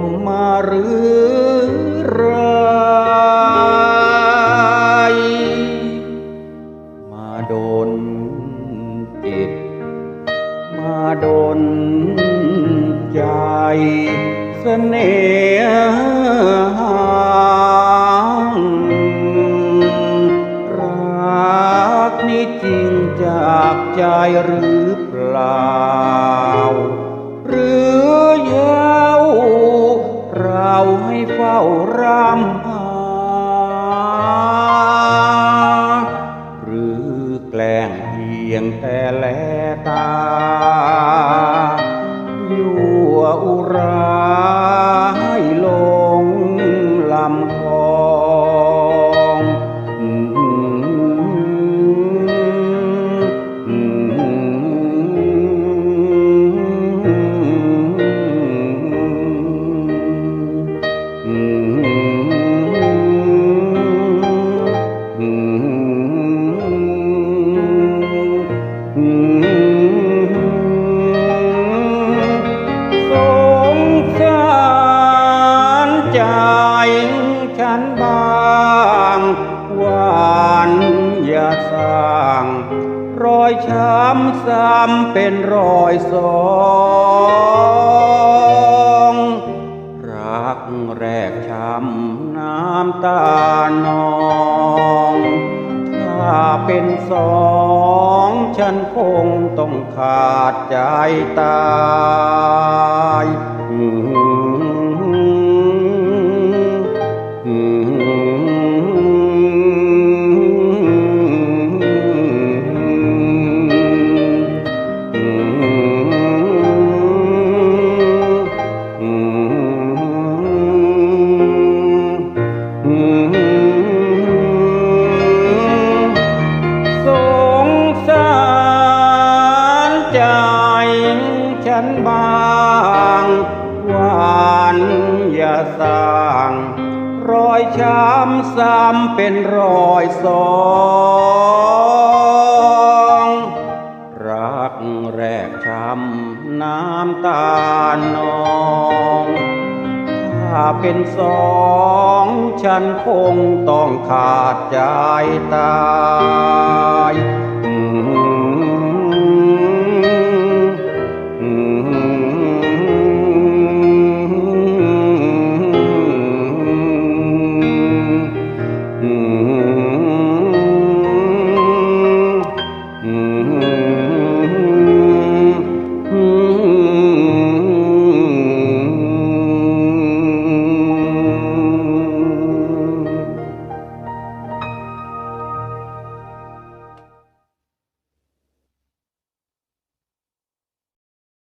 มมาหรือไรมาโดนจิต มาโดนใจเสน่หารักนี้จริงจากใจหรือเปล่า หรือ แต่แล บ้างหวานอย่าสร้าง รอยช้ำซ้ำเป็นรอยสองรักแรกช้ำน้ำตานองถ้าเป็นสองฉันคงต้องขาดใจตาย สร้าง รอยช้ำซ้ำเป็นรอยสองรักแรกช้ำน้ำตานองถ้าเป็นสอง ฉันคงต้องขาดใจตาย